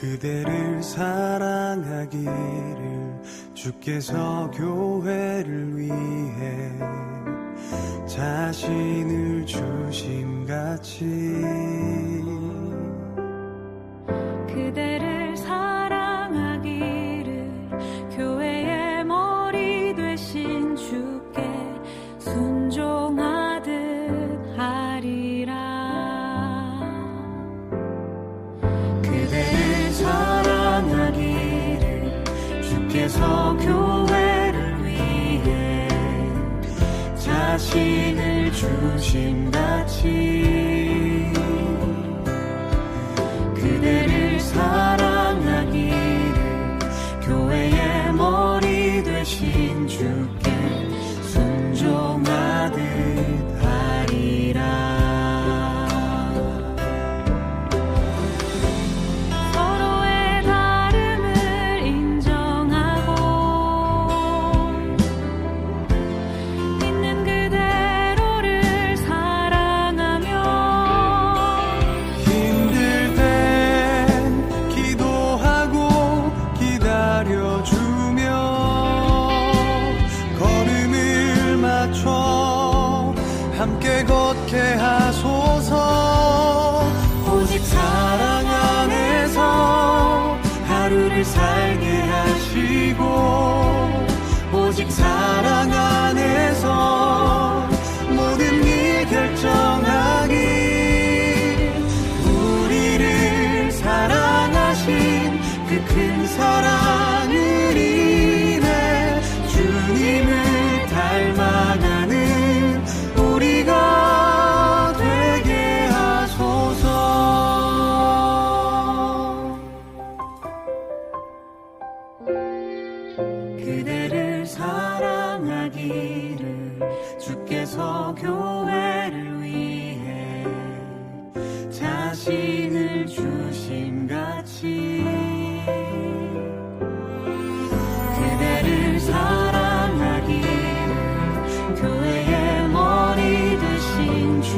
그대를 사랑하기를 주께서 교회를 위해 자신을 주심같이 그대를 사랑 주께서 교회를 위해 자신을 주심 같이 함께 걷게 하소서. 오직 사랑 안에서 하루를 살게 하시고 오직 사랑 안에서 모든 일 결정하기. 우리를 사랑하신 그 큰 사랑 그대를 사랑하기를 주께서 교회를 위해 자신을 주심 같이 그대를 사랑하기를 교회의 머리 되신 주